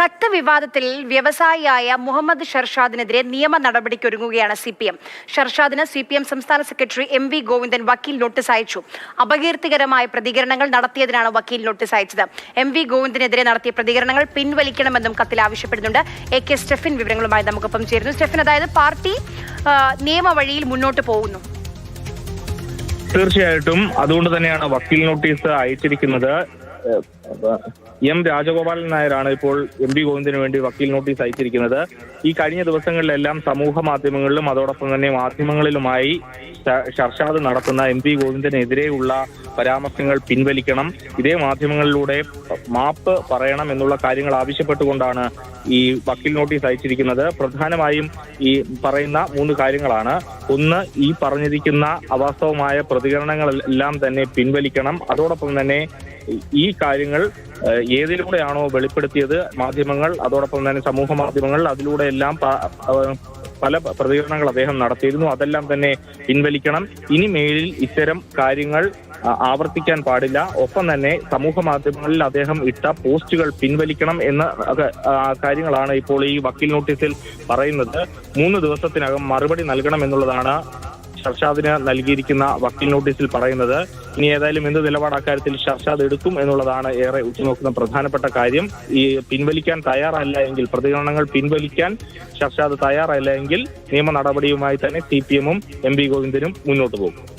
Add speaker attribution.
Speaker 1: കത്ത് വിവാദത്തിൽ വ്യവസായിയായ മുഹമ്മദ് ഷർഷാദിനെതിരെ നിയമ നടപടിക്കൊരുങ്ങുകയാണ് സി പി എം ഷർഷാദിന് സി പി എം സംസ്ഥാന സെക്രട്ടറി എം വി ഗോവിന്ദൻ വക്കീൽ നോട്ടീസ് അയച്ചു. അപകീർത്തികരമായ പ്രതികരണങ്ങൾ നടത്തിയതിനാണ് വക്കീൽ നോട്ടീസ് അയച്ചത്. എം വി ഗോവിന്ദനെതിരെ നടത്തിയ പ്രതികരണങ്ങൾ പിൻവലിക്കണമെന്നും കത്തിൽ ആവശ്യപ്പെടുന്നുണ്ട്. എ കെ സ്റ്റെഫിൻ വിവരങ്ങളുമായി നമുക്കൊപ്പം ചേരുന്നു. സ്റ്റെഫിൻ അതായത് പാർട്ടി നിയമവഴിയിൽ മുന്നോട്ട് പോകുന്നു.
Speaker 2: തീർച്ചയായിട്ടും. അതുകൊണ്ട് തന്നെയാണ് വക്കീൽ നോട്ടീസ് അയച്ചിരിക്കുന്നത്. എം രാജഗോപാലൻ നായരാണ് ഇപ്പോൾ എം പി ഗോവിന്ദന് വേണ്ടി വക്കീൽ നോട്ടീസ് അയച്ചിരിക്കുന്നത്. ഈ കഴിഞ്ഞ ദിവസങ്ങളിലെല്ലാം സമൂഹ മാധ്യമങ്ങളിലും അതോടൊപ്പം തന്നെ മാധ്യമങ്ങളിലുമായി ചർച്ചാത് നടത്തുന്ന എം പി ഗോവിന്ദനെതിരെയുള്ള പരാമർശങ്ങൾ പിൻവലിക്കണം. ഇതേ മാധ്യമങ്ങളിലൂടെ മാപ്പ് പറയണം എന്നുള്ള കാര്യങ്ങൾ ആവശ്യപ്പെട്ടുകൊണ്ടാണ് ഈ വക്കീൽ നോട്ടീസ് അയച്ചിരിക്കുന്നത്. പ്രധാനമായും ഈ പറയുന്ന മൂന്ന് കാര്യങ്ങളാണ്. ഒന്ന് ഈ പറഞ്ഞിരിക്കുന്ന അവാസ്തവമായ പ്രതികരണങ്ങളെല്ലാം തന്നെ പിൻവലിക്കണം. അതോടൊപ്പം തന്നെ ഈ കാര്യങ്ങൾ ഏതിലൂടെയാണോ വെളിപ്പെടുത്തിയത് മാധ്യമങ്ങൾ അതോടൊപ്പം തന്നെ സമൂഹ മാധ്യമങ്ങൾ അതിലൂടെ എല്ലാം പല പ്രതികരണങ്ങൾ അദ്ദേഹം നടത്തിയിരുന്നു. അതെല്ലാം തന്നെ പിൻവലിക്കണം. ഇനി മേലിൽ ഇത്തരം കാര്യങ്ങൾ ആവർത്തിക്കാൻ പാടില്ല. ഒപ്പം തന്നെ സമൂഹ മാധ്യമങ്ങളിൽ അദ്ദേഹം ഇട്ട പോസ്റ്റുകൾ പിൻവലിക്കണം എന്ന കാര്യങ്ങളാണ് ഇപ്പോൾ ഈ വക്കീൽ നോട്ടീസിൽ പറയുന്നത്. മൂന്ന് ദിവസത്തിനകം മറുപടി നൽകണം എന്നുള്ളതാണ് ഷർഷാദിന് നൽകിയിരിക്കുന്ന വക്കീൽ നോട്ടീസിൽ പറയുന്നത് ഇനി ഏതായാലും എന്ത് നിലപാട് അക്കാര്യത്തിൽ ഷർഷാദ് എടുക്കും എന്നുള്ളതാണ് ഏറെ ഉറ്റുനോക്കുന്ന പ്രധാനപ്പെട്ട കാര്യം. ഈ പിൻവലിക്കാൻ തയ്യാറല്ല എങ്കിൽ പ്രതികരണങ്ങൾ പിൻവലിക്കാൻ ഷർഷാദ് തയ്യാറല്ല എങ്കിൽ നിയമ നടപടിയുമായി തന്നെ സി പി എമ്മും എം പി ഗോവിന്ദനും മുന്നോട്ട് പോകും.